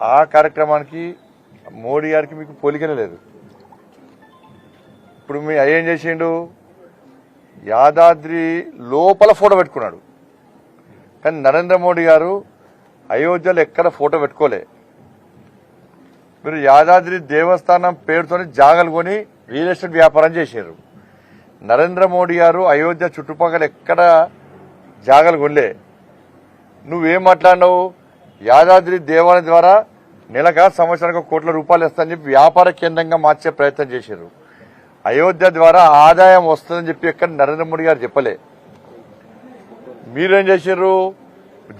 ఆ కార్యక్రమానికి మోడీ గారికి మీకు పోలికనే లేదు. ఇప్పుడు మీ అయ్యేం చేసిండు? యాదాద్రి లోపల ఫోటో పెట్టుకున్నాడు. కానీ నరేంద్ర మోడీ గారు అయోధ్యలో ఎక్కడ ఫోటో పెట్టుకోలే. మీరు యాదాద్రి దేవస్థానం పేరుతోని జాగలు కొని రియల్ ఎస్టేట్ వ్యాపారం చేశారు నరేంద్ర మోడీ గారు అయోధ్య చుట్టుపక్కల ఎక్కడ జాగలు కొనలే. నువ్వేం మాట్లాడినావు? యాదాద్రి దేవాలయం ద్వారా నెలగా సంవత్సరానికి కోట్ల రూపాయలు ఇస్తానని చెప్పి వ్యాపార కేంద్రంగా మార్చే ప్రయత్నం చేశారు. అయోధ్య ద్వారా ఆదాయం వస్తుందని చెప్పి ఎక్కడ నరేంద్ర మోడీ గారు చెప్పలే. మీరేం చేశారు?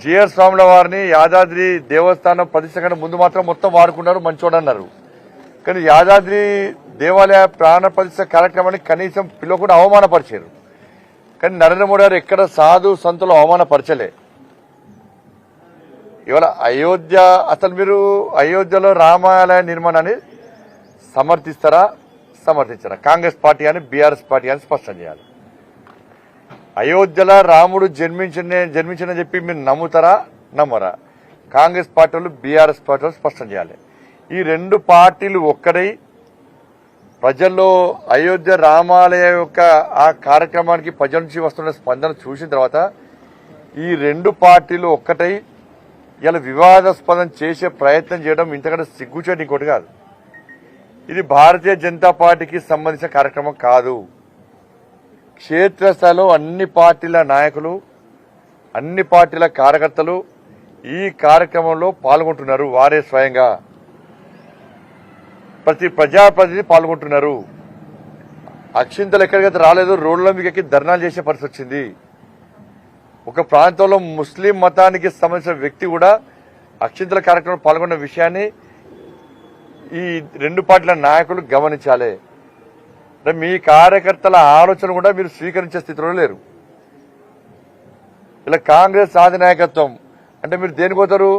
జిఆర్ స్వాముల వారిని యాదాద్రి దేవస్థానం ప్రతిష్ట కంటే ముందు మాత్రం మొత్తం వాడుకున్నారు మంచోడన్నారు కానీ యాదాద్రి దేవాలయ ప్రాణ ప్రతిష్ట కార్యక్రమాన్ని కనీసం పిలవకుండా అవమానపరిచారు. కానీ నరేంద్ర మోడీ గారు ఎక్కడ సాధు సంతులు అవమానపరచలే. ఇవాళ అయోధ్య అసలు మీరు అయోధ్యలో రామాలయ నిర్మాణాన్ని సమర్థిస్తారా? సమర్థించారా. కాంగ్రెస్ పార్టీ అని బీఆర్ఎస్ పార్టీ అని స్పష్టం చేయాలి. అయోధ్యలో రాముడు జన్మించిన జన్మించిన చెప్పి మీరు నమ్ముతారా? నమ్మరా. కాంగ్రెస్ పార్టీ వాళ్ళు బీఆర్ఎస్ పార్టీ స్పష్టం చేయాలి. ఈ రెండు పార్టీలు ఒక్కడై ప్రజల్లో అయోధ్య రామాలయ యొక్క ఆ కార్యక్రమానికి ప్రజల నుంచి వస్తున్న స్పందన చూసిన తర్వాత ఈ రెండు పార్టీలు ఒక్కటై ఇలా వివాదాస్పదం చేసే ప్రయత్నం చేయడం ఇంతకంటే సిగ్గుచేటి ఇంకోటి కాదు. ఇది భారతీయ జనతా పార్టీకి సంబంధించిన కార్యక్రమం కాదు. క్షేత్రస్థాయిలో అన్ని పార్టీల నాయకులు అన్ని పార్టీల కార్యకర్తలు ఈ కార్యక్రమంలో పాల్గొంటున్నారు వారే స్వయంగా. ప్రతి ప్రజాప్రతినిధి పాల్గొంటున్నారు. అక్షింతలు ఎక్కడికైతే రాలేదు రోడ్ల మీకు ధర్నాలు చేసే పరిస్థితి వచ్చింది. ఒక ప్రాంతంలో ముస్లిం మతానికి సంబంధించిన వ్యక్తి కూడా అక్షింతల కార్యక్రమంలో పాల్గొన్న విషయాన్ని ఈ రెండు పార్టీల నాయకులు గమనించాలి. అంటే మీ కార్యకర్తల ఆలోచన కూడా మీరు స్వీకరించే స్థితిలో లేరు. ఇలా కాంగ్రెస్ ఆది నాయకత్వం అంటే మీరు దేనికి పోతారు?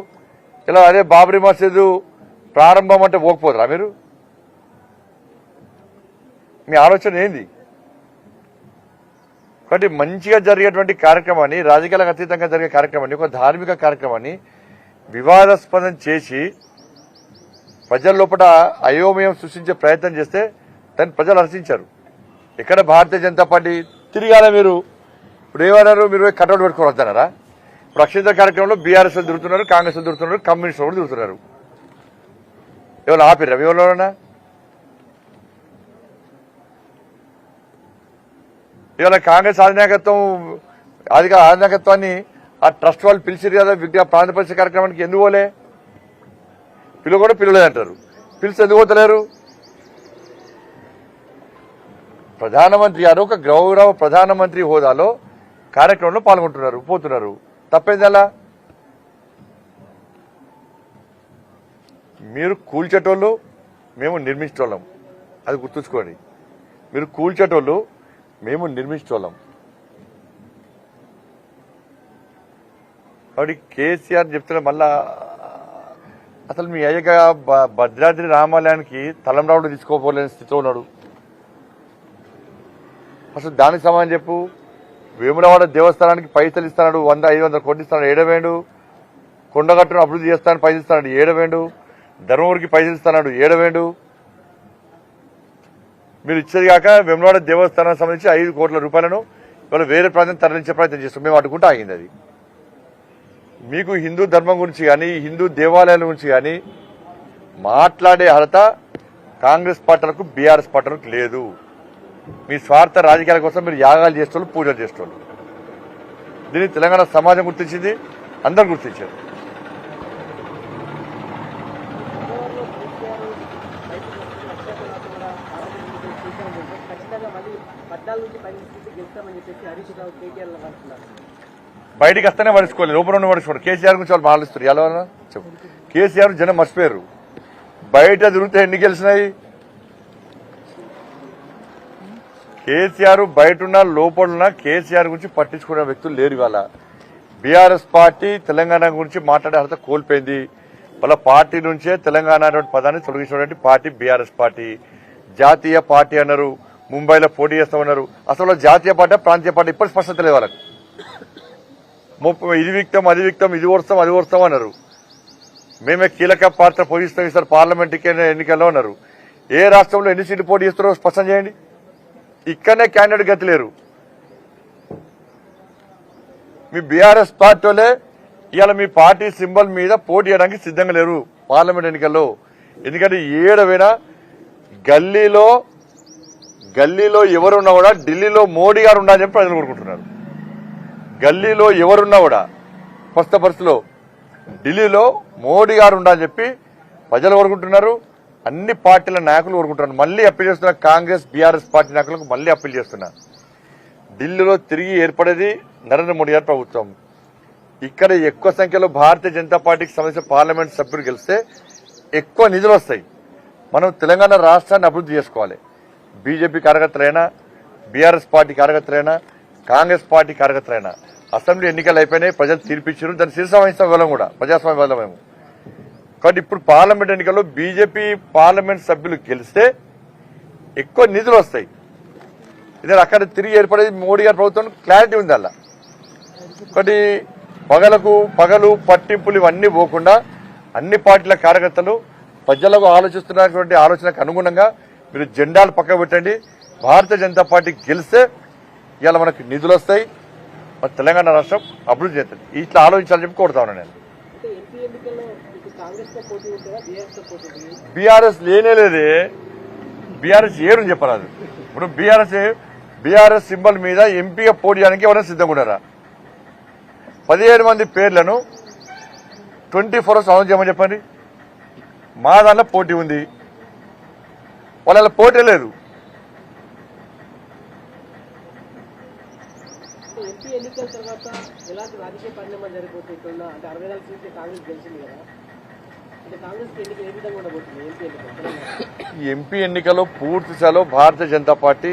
ఇలా అదే బాబరీ మసీదు ప్రారంభం అంటే పోకపోతారా మీరు? మీ ఆలోచన ఏంది? కాబట్టి మంచిగా జరిగేటువంటి కార్యక్రమాన్ని రాజకీయాలకు అతీతంగా జరిగే కార్యక్రమాన్ని ఒక ధార్మిక కార్యక్రమాన్ని వివాదాస్పదం చేసి ప్రజల లోపల అయోమయం సృష్టించే ప్రయత్నం చేస్తే దాన్ని ప్రజలు హర్షించారు. ఇక్కడ భారతీయ జనతా పార్టీ తిరిగాల మీరు ఇప్పుడు ఏమన్నారు? మీరు పోయి పెట్టుకోవద్దన్నారా పెట్టుకొని వద్దన్నారా? ఇప్పుడు కార్యక్రమంలో బీఆర్ఎస్ తిరుగుతున్నారు కాంగ్రెస్ తిరుగుతున్నారు కమ్యూనిస్ట్ కూడా తిరుగుతున్నారు. ఎవరు ఆపిర్రా? ఎవరు ఇవాళ కాంగ్రెస్ అధినాయకత్వం అధిక అధినాయకత్వాన్ని ఆ ట్రస్ట్ వాళ్ళు పిలిచిరు కదా విద్యా ప్రాంతపరిచ కార్యక్రమానికి ఎందుకు పోలే? పిలువ కూడా పిలువలేదంటారు పిలిచి ఎందుకు పోతలేరు? ప్రధానమంత్రి గారు ఒక గౌరవ ప్రధానమంత్రి హోదాలో కార్యక్రమంలో పాల్గొంటున్నారు పోతున్నారు. తప్పేంది అలా? మీరు కూల్చేటోళ్ళు మేము నిర్మించేటోళ్ళం. అది గుర్తుంచుకోండి. మీరు కూల్చేటోళ్ళు మేము నిర్మించోళ్ళం కాబట్టి కేసీఆర్ చెప్తున్న మళ్ళా అసలు మీ అయ్యగా భద్రాద్రి రామాలయానికి తలంరావుడు తీసుకోపోలేని స్థితిలో ఉన్నాడు. అసలు దానికి సమాధానం చెప్పు. వేములవాడ దేవస్థానానికి పైసలు ఇస్తాడు వంద ఐదు వందల కోట్లు ఇస్తాడు ఏడవేండు. కొండగట్టును అభివృద్ధి చేస్తాను పైసలు ఇస్తాడు ఏడవేండు. ధర్మవరికి పైసలు ఇస్తాడు ఏడవేండు. మీరు ఇచ్చేది కాక దేవస్థానానికి సంబంధించి ఐదు కోట్ల రూపాయలను ఇవాళ వేరే ప్రాంతం తరలించే ప్రయత్నం చేస్తాం. మేము అడ్డుకుంటూ ఆగింది అది. మీకు హిందూ ధర్మం గురించి కానీ హిందూ దేవాలయాల గురించి కానీ మాట్లాడే అర్హత కాంగ్రెస్ పార్టీలకు బీఆర్ఎస్ పార్టీలకు లేదు. మీ స్వార్థ రాజకీయాల కోసం మీరు యాగాలు చేసేవాళ్ళు పూజలు చేసేవాళ్ళు దీన్ని తెలంగాణ సమాజం గుర్తించింది అందరు గుర్తించారు. పద్నాలుగు నుంచి పదిహేను సీట్లు గెలుస్తామని చెప్పేసి హరీష్ రావు కేటీఆర్ అంటున్నారు వస్తేనే పడుచుకోవాలి లోపల ఉండి పడుచుకోండి కేసీఆర్ గురించి వాళ్ళు మాట్లాడుస్తారు ఎలా చెప్పు. కేసీఆర్ జనం మర్చిపోయారు. బయట తిరిగితే ఎన్ని గెలిచినాయి? కేసీఆర్ బయట ఉన్న లోపల ఉన్న కేసీఆర్ గురించి పట్టించుకునే వ్యక్తులు లేరు ఇవాళ. బీఆర్ఎస్ పార్టీ తెలంగాణ గురించి మాట్లాడే అర్హత కోల్పోయింది. వాళ్ళ పార్టీ నుంచే తెలంగాణ పదాన్ని తొలగించినటువంటి పార్టీ బీఆర్ఎస్ పార్టీ. జాతీయ పార్టీ అన్నారు. ముంబైలో పోటీ చేస్తామన్నారు. అసలు జాతీయ పార్టీ ప్రాంతీయ పార్టీ ఇప్పుడు స్పష్టత లేదు వాళ్ళకి. ముప్పై ఇది విక్తం అది విక్తం ఇది వస్తాం అది వస్తాం అన్నారు. మేమే కీలక పాత్ర పోషిస్తాం ఈసారి పార్లమెంట్ ఎన్నికల్లో ఉన్నారు ఏ రాష్ట్రంలో ఎన్ని సీట్లు పోటీ చేస్తారో స్పష్టం చేయండి. ఇక్కడనే క్యాండిడేట్ గతి లేరు మీ బీఆర్ఎస్ పార్టీ వాళ్ళే ఇవాళ మీ పార్టీ సింబల్ మీద పోటీ చేయడానికి సిద్ధంగా లేరు పార్లమెంట్ ఎన్నికల్లో. ఎందుకంటే ఏడవైనా గల్లీలో గల్లీలో ఎవరున్నా కూడా ఢిల్లీలో మోడీ గారు ఉండాలని చెప్పి ప్రజలు కోరుకుంటున్నారు. గల్లీలో ఎవరున్నా కూడా ప్రస్తుత పరిస్థితిలో ఢిల్లీలో మోడీ గారు ఉండాలని చెప్పి ప్రజలు కోరుకుంటున్నారు. అన్ని పార్టీల నాయకులు కోరుకుంటున్నారు. మళ్ళీ అప్పీల్ చేస్తున్న కాంగ్రెస్ బీఆర్ఎస్ పార్టీ నాయకులకు మళ్ళీ అప్పీల్ చేస్తున్నా. ఢిల్లీలో తిరిగి ఏర్పడేది నరేంద్ర మోడీ గారి ప్రభుత్వం. ఇక్కడ ఎక్కువ సంఖ్యలో భారతీయ జనతా పార్టీకి సంబంధించిన పార్లమెంట్ సభ్యులు గెలిస్తే ఎక్కువ నిధులు వస్తాయి. మనం తెలంగాణ రాష్ట్రాన్ని అభివృద్ధి చేసుకోవాలి. బీజేపీ కార్యకర్తలైనా బీఆర్ఎస్ పార్టీ కార్యకర్తలైనా కాంగ్రెస్ పార్టీ కార్యకర్తలైనా. అసెంబ్లీ ఎన్నికలు అయిపోయినాయి ప్రజలు తీర్పిచ్చారు. దాన్ని శిరస వహిస్తాం వెళ్ళం కూడా. ప్రజాస్వామ్య వల్ల మేము. కాబట్టి ఇప్పుడు పార్లమెంట్ ఎన్నికల్లో బీజేపీ పార్లమెంట్ సభ్యులు గెలిస్తే ఎక్కువ నిధులు వస్తాయి. ఇదే అక్కడ తిరిగి ఏర్పడేది మోడీ గారి ప్రభుత్వం క్లారిటీ ఉంది అలా. ఒకటి పగలకు పగలు పట్టింపులు ఇవన్నీ పోకుండా అన్ని పార్టీల కార్యకర్తలు ప్రజలకు ఆలోచిస్తున్నటువంటి ఆలోచనకు అనుగుణంగా మీరు జెండాలు పక్క పెట్టండి. భారతీయ జనతా పార్టీ గెలిస్తే ఇవాళ మనకు నిధులు వస్తాయి. మన తెలంగాణ రాష్ట్రం అభివృద్ధి చేస్తుంది ఇట్లా ఆలోచించాలని చెప్పి కోరుతా ఉన్నాను నేను. బీఆర్ఎస్ ఉంటుంది? బీఆర్ఎస్ లేనే లేదే. బీఆర్ఎస్ ఏరు చెప్పరాదు. ఇప్పుడు బీఆర్ఎస్ బీఆర్ఎస్ సింబల్ మీద ఎంపీగా పోటీ చేయడానికి ఎవరైనా సిద్ధంగా ఉన్నారా? పదిహేడు మంది పేర్లను ట్వంటీ ఫోర్ అవర్స్ చేయమని చెప్పండి. మా దాంట్లో పోటీ ఉంది. వాళ్ళ పోటీ లేదు. ఎంపీ ఎన్నికల తర్వాత ఎలాంటి రాజకీయ పరిణామాలు జరిగిపోతుంటుందా అంటే అరవై నాలుగు సీట్లు కాంగ్రెస్ గెలిచింది కదా. అంటే కాంగ్రెస్కి ఎన్నిక ఏ విధంగా ఉండబోతుంది? ఎంపీ ఎన్నిక తెలంగాణ. ఈ ఎంపీ ఎన్నికలో పూర్తి స్థాయిలో భారతీయ జనతా పార్టీ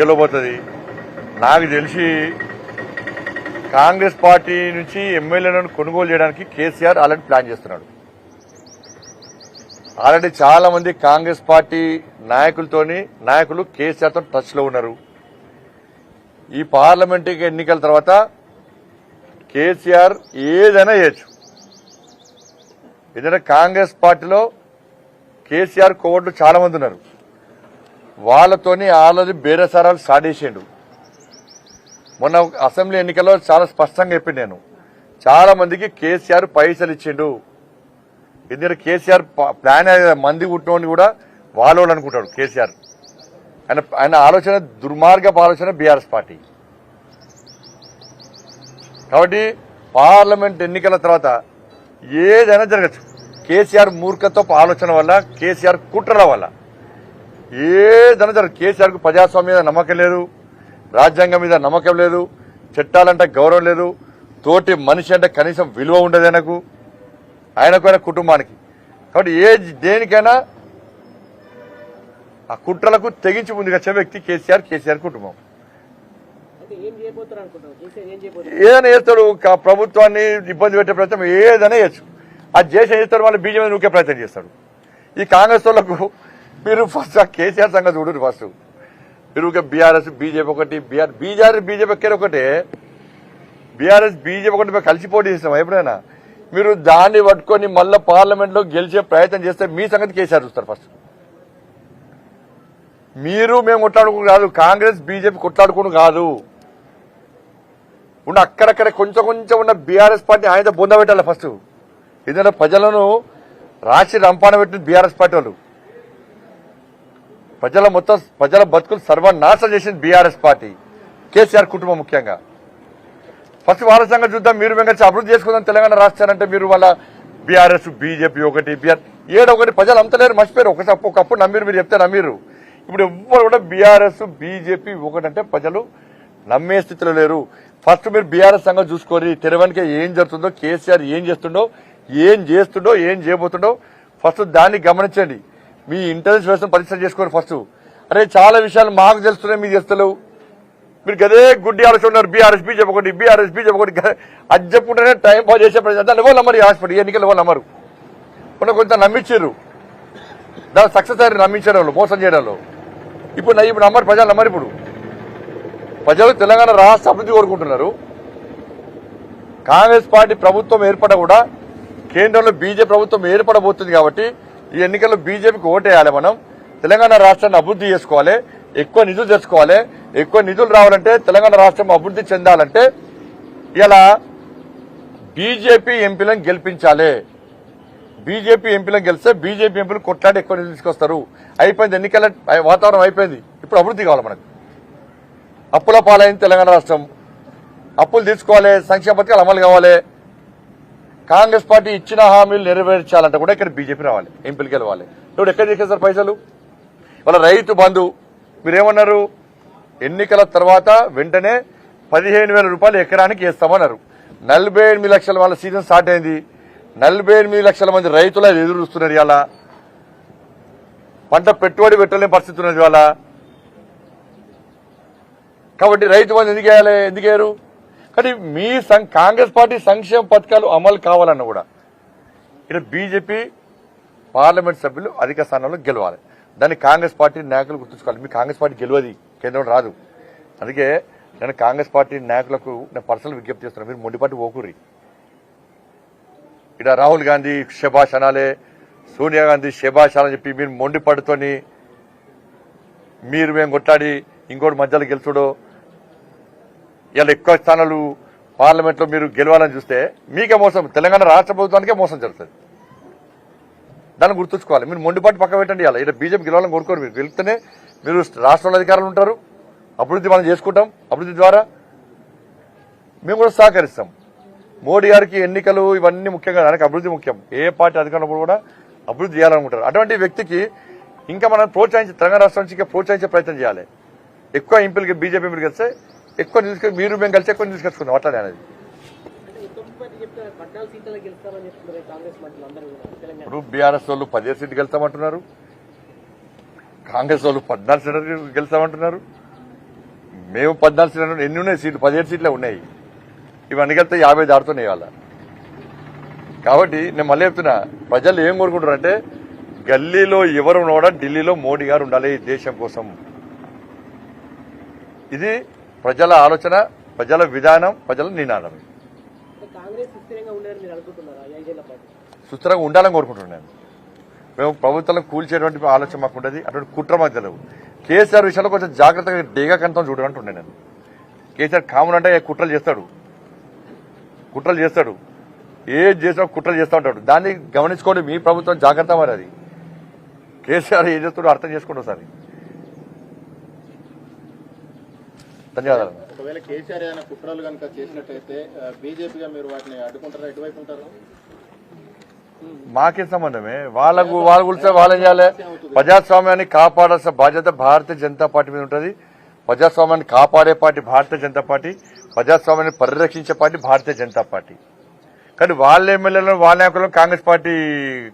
గెలవబోతుంది. నాకు తెలిసి కాంగ్రెస్ పార్టీ నుంచి ఎమ్మెల్యేలను కొనుగోలు చేయడానికి కేసీఆర్ ఆల్రెడీ ప్లాన్ చేస్తున్నాడు. ఆల్రెడీ చాలా మంది కాంగ్రెస్ పార్టీ నాయకులతోని నాయకులు కేసీఆర్తో టచ్లో టచ్లో ఉన్నారు. ఈ పార్లమెంట్ ఎన్నికల తర్వాత కేసీఆర్ ఏదైనా చేయొచ్చు. ఎందుకంటే కాంగ్రెస్ పార్టీలో కేసీఆర్ కోవట్లు చాలా మంది ఉన్నారు. వాళ్ళతోని ఆల్రెడీ బేరసారాలు స్టార్ట్ చేసిండు. మొన్న అసెంబ్లీ ఎన్నికల్లో చాలా స్పష్టంగా చెప్పింది నేను. చాలా మందికి కేసీఆర్ పైసలు ఇచ్చిండు. ఎందుకంటే కేసీఆర్ ప్లాన్ మంది కుట్టినోడిని కూడా వాళ్ళు అనుకుంటాడు కేసీఆర్. ఆయన ఆయన ఆలోచన దుర్మార్గపు ఆలోచన బీఆర్ఎస్ పార్టీ. కాబట్టి పార్లమెంట్ ఎన్నికల తర్వాత ఏదైనా జరగచ్చు. కేసీఆర్ మూర్ఖతో ఆలోచన వల్ల కేసీఆర్ కుట్రల వల్ల ఏదైనా జరగదు కేసీఆర్కు ప్రజాస్వామ్యం మీద నమ్మకం లేదు రాజ్యాంగం మీద నమ్మకం లేదు చట్టాలంటే గౌరవం లేదు తోటి మనిషి అంటే కనీసం విలువ ఉండదు ఆయనకు ఆయనకు ఆయన కుటుంబానికి. కాబట్టి ఏ దేనికైనా ఆ కుట్రలకు తెగించి ముందుకొచ్చే వ్యక్తి కేసీఆర్ కేసీఆర్ కుటుంబం. ఏదైనా చేస్తాడు ప్రభుత్వాన్ని ఇబ్బంది పెట్టే ప్రయత్నం ఏదైనా చేయొచ్చు. అది చేసి చేస్తాడు వాళ్ళు బీజేపీ నూకే ప్రయత్నం చేస్తాడు. ఈ కాంగ్రెస్ వాళ్ళకు మీరు ఫస్ట్ ఆ కేసీఆర్ సంగతి చూడరు ఫస్ట్ మీరు బీఆర్ఎస్ బీజేపీ ఒకటి బీఆర్ బీజేపీ బీజేపీ ఎక్కడ ఒకటే. బీఆర్ఎస్ బీజేపీ ఒకటి మేము కలిసి పోటీ చేస్తాం ఎప్పుడైనా? మీరు దాన్ని పట్టుకొని మళ్ళీ పార్లమెంట్లో గెలిచే ప్రయత్నం చేస్తే మీ సంగతి కేసీఆర్ చూస్తారు ఫస్ట్ మీరు మేము కొట్లాడుకుని కాదు కాంగ్రెస్ బీజేపీ కొట్లాడుకుని కాదు. ఉన్న అక్కడక్కడ కొంచెం కొంచెం ఉన్న బీఆర్ఎస్ పార్టీ ఆయనతో బొంద పెట్టాలి ఫస్ట్ ఎందుకంటే ప్రజలను రాసి రంపాన పెట్టిన బీఆర్ఎస్ పార్టీ వాళ్ళు. ప్రజల మొత్తం ప్రజల బతుకులు సర్వనాశనం చేసింది బీఆర్ఎస్ పార్టీ. కేసీఆర్ కుటుంబం ముఖ్యంగా. ఫస్ట్ వాళ్ళ సంగతి చూద్దాం. మీరు మేము అభివృద్ధి చేసుకుందాం. తెలంగాణ రాష్ట్రానంటే అంటే మీరు వాళ్ళ బీఆర్ఎస్ బీజేపీ ఒకటి బీఆర్ ఏడొకటి ఒకటి. ప్రజలు అంతలేరు మర్చిపోయారు. ఒకసారి ఒకప్పుడు నమ్మిరు మీరు చెప్తే నమ్మిరు. ఇప్పుడు ఎవ్వరు కూడా బీఆర్ఎస్ బీజేపీ ఒకటంటే ప్రజలు నమ్మే స్థితిలో లేరు. ఫస్ట్ మీరు బీఆర్ఎస్ సంగతి చూసుకోరి. తెరవనికి ఏం జరుగుతుందో కేసీఆర్ ఏం చేస్తుండో ఏం చేస్తుండో ఏం చేయబోతుండో ఫస్ట్ దాన్ని గమనించండి. మీ ఇంటెలిజెన్స్ వ్యవస్థను పరిశ్రమ చేసుకోండి ఫస్ట్. అరే చాలా విషయాలు మాకు తెలుస్తున్నాయి మీకు తెలుస్తలేవు మీరు గదే గుడ్డి ఆలోచన ఉన్నారు బీఆర్ఎస్ బీజేపీ ఒకటి బీఆర్ఎస్ బీజేపీ ఒకటి గ- అది చెప్పుకుంటేనే టైం పాస్ చేసే ప్రజలు. దాన్ని ఎవరు నమ్మరు హాస్పిటల్ ఎన్నికలు ఎవరు నమ్మరు. మొన్న కొంత నమ్మించారు. దాని సక్సెస్ అయ్యారు నమ్మించడంలో మోసం చేయడంలో ఇప్పుడు నా- ఇప్పుడు నమ్మరు ప్రజలు నమ్మరు ఇప్పుడు. ప్రజలు తెలంగాణ రాష్ట్ర అభివృద్ధి కోరుకుంటున్నారు. కాంగ్రెస్ పార్టీ ప్రభుత్వం ఏర్పడ కూడా కేంద్రంలో బీజేపీ ప్రభుత్వం ఏర్పడబోతుంది కాబట్టి ఈ ఎన్నికల్లో బీజేపీకి ఓటేయాలి మనం. తెలంగాణ రాష్ట్రాన్ని అభివృద్ధి చేసుకోవాలి ఎక్కువ నిధులు తెచ్చుకోవాలి. ఎక్కువ నిధులు రావాలంటే తెలంగాణ రాష్ట్రం అభివృద్ధి చెందాలంటే ఇలా బీజేపీ ఎంపీలను గెలిపించాలి. బీజేపీ ఎంపీలను గెలిస్తే బీజేపీ ఎంపీలు కొట్లాడి ఎక్కువ నిధులు తీసుకొస్తారు. అయిపోయింది ఎన్నికల వాతావరణం అయిపోయింది. ఇప్పుడు అభివృద్ధి కావాలి మనకు. అప్పుల పాలైంది తెలంగాణ రాష్ట్రం. అప్పులు తీసుకోవాలి సంక్షేమ పథకాలు అమలు కావాలి. కాంగ్రెస్ పార్టీ ఇచ్చిన హామీలు నెరవేర్చాలంటే కూడా ఇక్కడ బీజేపీ రావాలి ఎంపీలకి వెళ్ళాలి ఇప్పుడు ఎక్కడ చేసేస్తారు పైసలు? వాళ్ళ రైతు బంధు మీరేమన్నారు? ఎన్నికల తర్వాత వెంటనే పదిహేను వేల రూపాయలు ఎకరానికి వేస్తామన్నారు. నలభై ఎనిమిది లక్షల వాళ్ళ సీజన్ స్టార్ట్ అయింది. నలభై ఎనిమిది లక్షల మంది రైతులు అది ఎదురు ఇవాళ. పంట పెట్టుబడి పెట్టలేని పరిస్థితి ఉన్నది ఇవాళ. కాబట్టి రైతు మంది ఎందుకు వేయాలి? ఎందుకు వేయరు? కానీ మీ సం- కాంగ్రెస్ పార్టీ సంక్షేమ పథకాలు అమలు కావాలన్న కూడా ఇక్కడ బీజేపీ పార్లమెంట్ సభ్యులు అధిక స్థానంలో గెలవాలి. దాన్ని కాంగ్రెస్ పార్టీ నాయకులు గుర్తుంచుకోవాలి. మీ కాంగ్రెస్ పార్టీ గెలవది. కేంద్రం రాదు. అందుకే నేను కాంగ్రెస్ పార్టీ నాయకులకు నేను పర్సనల్ విజ్ఞప్తి చేస్తున్నాను మీరు మొండిపాటి ఓకూరి ఇక్కడ రాహుల్ గాంధీ శభాష్ అనాలే సోనియా గాంధీ శభాష్ అని చెప్పి మీరు మొండిపడుతోని మీరు మేము కొట్లాడి ఇంకోటి మధ్యలో గెలుచుడో ఇలా ఎక్కువ స్థానాలు పార్లమెంట్లో మీరు గెలవాలని చూస్తే మీకే మోసం. తెలంగాణ రాష్ట్ర ప్రభుత్వానికే మోసం జరుగుతుంది. దాన్ని గుర్తుంచుకోవాలి. మీరు మొండిపాటు పక్క పెట్టండి ఇలా ఇలా బీజేపీ గెలవాలని కోరుకోరు మీరు. గెలిస్తేనే మీరు రాష్ట్రంలో అధికారులు ఉంటారు అభివృద్ధి మనం చేసుకుంటాం అభివృద్ధి ద్వారా మేము కూడా సహకరిస్తాం. మోడీ గారికి ఎన్నికలు ఇవన్నీ ముఖ్యంగా దానికి అభివృద్ధి ముఖ్యం. ఏ పార్టీ అధికారంలో కూడా అభివృద్ధి చేయాలనుకుంటారు. అటువంటి వ్యక్తికి ఇంకా మనం ప్రోత్సహించి తెలంగాణ రాష్ట్రం నుంచి ఇంకా ప్రోత్సహించే ప్రయత్నం చేయాలి. ఎక్కువ ఎంపీలకి బీజేపీ ఎంపీలు కలిస్తే ఎక్కువ తీసుకొని మీరు మేము కలిసి ఎక్కువ తీసుకొచ్చుకుందాం అట్లానే అనేది. ఇప్పుడు బీఆర్ఎస్ వాళ్ళు పదిహేను సీట్లు గెలుస్తామంటున్నారు. కాంగ్రెస్ వాళ్ళు పద్నాలుగు సీట్లు గెలుస్తామంటున్నారు. మేము పద్నాలుగు సీట్లు ఎన్ని ఉన్నాయి సీట్లు? పదిహేడు సీట్లే ఉన్నాయి. ఇవన్నీ కలిపితే యాభై దాడుతున్నాయి ఇవాళ కాబట్టి నేను మళ్ళీ చెప్తున్నా ప్రజలు ఏం కోరుకుంటారు అంటే గల్లీలో ఎవరు ఉన్నా కూడా ఢిల్లీలో మోడీ గారు ఉండాలి ఈ దేశం కోసం. ఇది ప్రజల ఆలోచన ప్రజల విధానం ప్రజల నినాదం సుస్థిరంగా ఉండాలని కోరుకుంటున్నాను మేము ప్రభుత్వం కూల్చేటువంటి ఆలోచన మాకు ఉంటుంది అటువంటి కుట్ర మాకు తెలియదు కేసీఆర్ విషయంలో కొంచెం జాగ్రత్తగా డేగా కంతం చూడాలంటుండే నేను. కేసీఆర్ కామన్ అంటే కుట్రలు చేస్తాడు? కుట్రలు చేస్తాడు. ఏది చేసినా కుట్రలు చేస్తూ ఉంటాడు. దాన్ని గమనించుకోండి మీ ప్రభుత్వం జాగ్రత్త మరి అది. కేసీఆర్ ఏం చేస్తాడో అర్థం చేసుకోండి ఒకసారి. ధన్యవాదాలు. ఒకవేళ కేసీఆర్ ఏదైనా కుట్రలు కనుక చేసినట్టయితే బీజేపీగా మీరు వాటిని అడ్డుకుంటారా? ఎటువైపు ఉంటారు? మాకే సంబంధమే. వాళ్ళకు వాళ్ళ గురించి వాళ్ళేం చేయాలి? ప్రజాస్వామ్యాన్ని కాపాడాల్సిన బాధ్యత భారతీయ జనతా పార్టీ మీద ఉంటుంది. ప్రజాస్వామ్యాన్ని కాపాడే పార్టీ భారతీయ జనతా పార్టీ ప్రజాస్వామ్యాన్ని పరిరక్షించే పార్టీ భారతీయ జనతా పార్టీ. కానీ వాళ్ళ ఎమ్మెల్యేలను వాళ్ళ నాయకులను కాంగ్రెస్ పార్టీ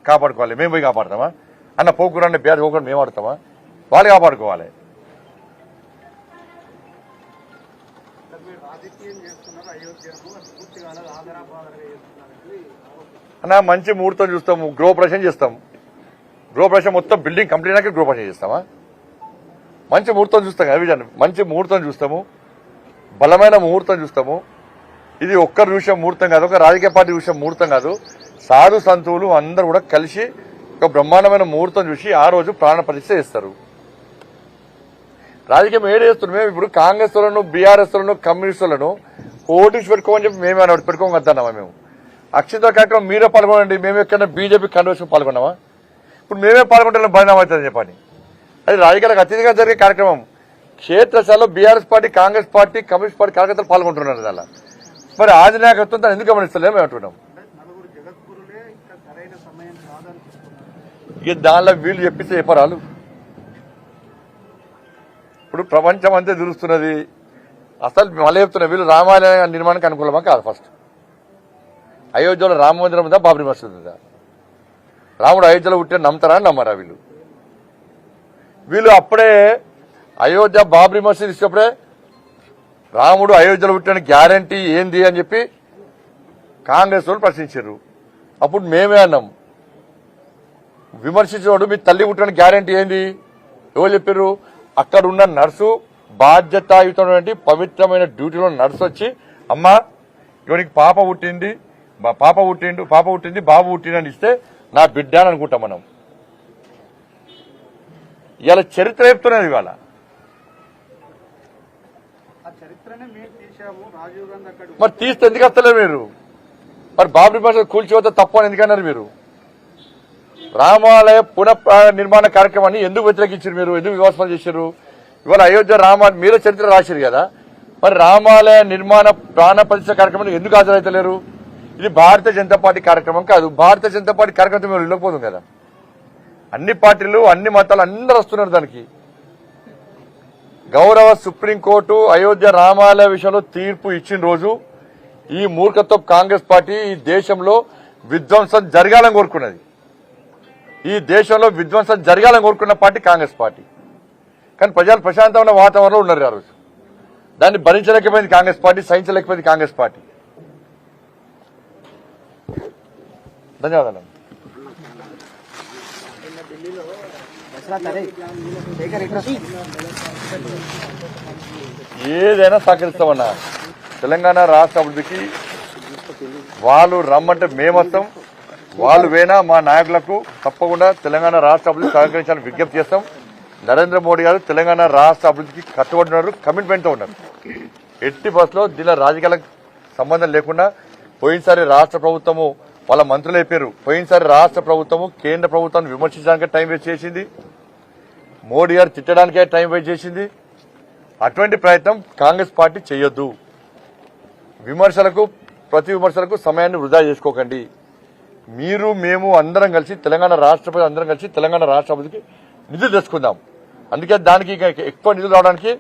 కాపాడుకోవాలి. మేము పోయి కాపాడతామా? అన్న పోకూర అన్న బేద పోకుండా మేము ఆడతామా వాళ్ళు కాపాడుకోవాలి. అన్న మంచి ముహూర్తం చూస్తాము గృహప్రవేశం చేస్తాం. గృహప్రవేశం మొత్తం బిల్డింగ్ కంప్లీట్ అయినాక గృహప్రవేశం చేస్తామా? మంచి ముహూర్తం చూస్తాం కదా మంచి ముహూర్తం చూస్తాము బలమైన ముహూర్తం చూస్తాము. ఇది ఒక్కరు చూసే ముహూర్తం కాదు ఒక రాజకీయ పార్టీ చూసే ముహూర్తం కాదు. సాధు సంతువులు అందరూ కూడా కలిసి ఒక బ్రహ్మాండమైన ముహూర్తం చూసి ఆ రోజు ప్రాణ ప్రతిష్ఠ చేస్తారు. రాజకీయం ఏడు చేస్తున్నాం మేము ఇప్పుడు కాంగ్రెస్ వాళ్ళను బీఆర్ఎస్లను కమ్యూనిస్టులను ఓటు పెట్టుకోమని చెప్పి మేమే అన్నాడు పెట్టుకోమని వద్దన్నామా మేము? అక్షింత కార్యక్రమం మీరే పాల్గొనండి. మేము ఎక్కడ బీజేపీ కన్వెన్షన్ పాల్గొన్నామా? ఇప్పుడు మేమే పాల్గొంటే బలినామా అవుతుందని చెప్పండి. అది రాజకీయాలకు అతిథిగా జరిగే కార్యక్రమం. క్షేత్రస్థాయిలో BRS party Congress party communist party కార్యకర్తలు పాల్గొంటున్నారు దానిలో. మరి ఆంజనేయకత్వం దాన్ని ఎందుకు గమనిస్తలేము మేము అంటున్నాం. ఇక దానిలో వీళ్ళు చెప్పిస్తే చెప్పరాలు ఇప్పుడు ప్రపంచం అంతే తిరుగుతున్నది అసలు మళ్ళీ చెప్తున్నా వీళ్ళు రామాలయ నిర్మాణానికి అనుకూలమా కాదు ఫస్ట్. అయోధ్యలో రామ మందిరం ఉందా? బాబరీ మసీద్ ఉందా? రాముడు అయోధ్యలో పుట్టిన నమ్ముతారా అని నమ్మరా వీళ్ళు? వీళ్ళు అప్పుడే అయోధ్య బాబ్రీ మసీద్ ఇచ్చినప్పుడే రాముడు అయోధ్యలో పుట్టిన గ్యారంటీ ఏంది అని చెప్పి కాంగ్రెస్ వాళ్ళు ప్రశ్నించారు. అప్పుడు మేమే అన్నాం. విమర్శించినప్పుడు మీ తల్లి పుట్టిన గ్యారంటీ ఏంది? ఎవరు చెప్పారు? అక్కడ ఉన్న నర్సు బాధ్యతాయుతమైనటువంటి పవిత్రమైన డ్యూటీలో నర్సు వచ్చి అమ్మ ఇవనికి పాప పుట్టింది పాప పుట్టిండు పాప పుట్టింది బాబు పుట్టిండు అని ఇస్తే నా బిడ్డ అని అనుకుంటాం మనం. ఇవాళ చరిత్ర చెప్తున్నది ఇవాళ. మరి తీస్తే ఎందుకు వస్తలేరు మీరు? మరి బాబరీ మసీద్ కూల్చిపోతే తప్పు అని ఎందుకన్నారు మీరు? రామాలయ పునః నిర్మాణ కార్యక్రమాన్ని ఎందుకు వ్యతిరేకించారు మీరు? ఎందుకు వివాసం చేశారు? ఇవాళ అయోధ్య రామ మీరే చరిత్ర రాశారు కదా. మరి రామాలయ నిర్మాణ ప్రాణ ప్రతిష్ట కార్యక్రమానికి ఎందుకు హాజరైతలేరు ఇది భారతీయ జనతా పార్టీ కార్యక్రమం కాదు. భారతీయ జనతా పార్టీ కార్యక్రమం మేము వెళ్ళకపోతుంది కదా. అన్ని పార్టీలు అన్ని మతాలు అందరూ వస్తున్నారు దానికి. గౌరవ సుప్రీంకోర్టు అయోధ్య రామాలయ విషయంలో తీర్పు ఇచ్చిన రోజు ఈ మూర్ఖత్వం కాంగ్రెస్ పార్టీ ఈ దేశంలో విధ్వంసం జరగాలని కోరుకున్నది. ఈ దేశంలో విధ్వంసం జరగాలని కోరుకున్న పార్టీ కాంగ్రెస్ పార్టీ. కానీ ప్రజలు ప్రశాంతమైన వాతావరణంలో ఉన్నారు ఆ రోజు. దాన్ని భరించలేకపోయింది కాంగ్రెస్ పార్టీ సహించలేకపోయింది కాంగ్రెస్ పార్టీ. ధన్యవాదాలు ఏదైనా సహకరిస్తామన్నా. తెలంగాణ రాష్ట్ర అభివృద్ధికి వాళ్ళు రమ్మంటే మేము వస్తాం వాళ్ళు వేనా మా నాయకులకు తప్పకుండా తెలంగాణ రాష్ట్ర అభివృద్ధి సహకరించాలని విజ్ఞప్తి చేస్తాం. నరేంద్ర మోడీ గారు తెలంగాణ రాష్ట్ర అభివృద్ధికి కట్టుబడినారు కమిట్మెంట్తో ఉన్నారు. ఎట్టి బస్సులో దీనిలో రాజకీయాలకు సంబంధం లేకుండా పోయినసారి రాష్ట్ర ప్రభుత్వము వాళ్ళ మంత్రులు అయిపోయారు పోయినసారి రాష్ట్ర ప్రభుత్వము కేంద్ర ప్రభుత్వాన్ని విమర్శించడానికి టైం వేస్ట్ చేసింది. మోడీ గారు తిట్టడానికే టైం వేస్ట్ చేసింది. అటువంటి ప్రయత్నం కాంగ్రెస్ పార్టీ చేయొద్దు. విమర్శలకు ప్రతి విమర్శలకు సమయాన్ని వృధా చేసుకోకండి. మీరు మేము అందరం కలిసి తెలంగాణ రాష్ట్ర అందరం కలిసి తెలంగాణ రాష్ట్ర అభివృద్ధికి నిధులు తెచ్చుకుందాం. అందుకే దానికి ఎక్కువ నిధులు రావడానికి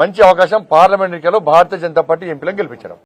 మంచి అవకాశం పార్లమెంట్ ఎన్నికల్లో భారతీయ జనతా పార్టీ ఎంపీలను గెలిపించడం.